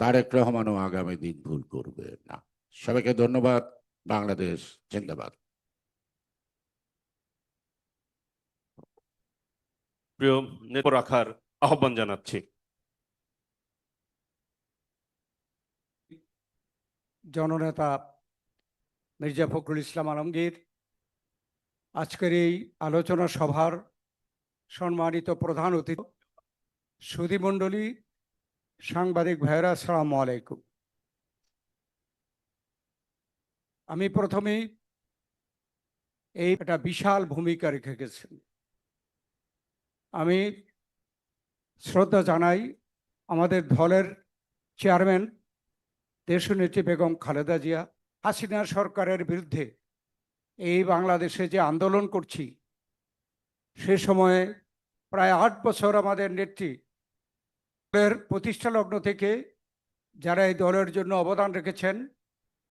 তারেক রহমানও আগামী দিন ভুল করবে না। সবাইকে ধন্যবাদ। বাংলাদেশ জিন্দাবাদ। প্রিয় নেতা রাখার আহ্বান জানাচ্ছি। জননেতা মির্জা ফখরুল ইসলাম আলমগীর আজকের এই আলোচনা সভার সম্মানিত প্রধান অতিথি সুধীমণ্ডলী সাংবাদিক ভাইরা আসসালামু আলাইকুম। আমি প্রথমেই এই একটা বিশাল ভূমিকা রেখে গেছেন। আমি শ্রদ্ধা জানাই আমাদের দলের চেয়ারম্যান, দেশনেত্রী বেগম খালেদা জিয়া, হাসিনা সরকারের বিরুদ্ধে এই বাংলাদেশে যে আন্দোলন করছি, সে সময়ে প্রায় আট বছর আমাদের নেত্রী দলের প্রতিষ্ঠা লগ্ন থেকে যারা এই দলের জন্য অবদান রেখেছেন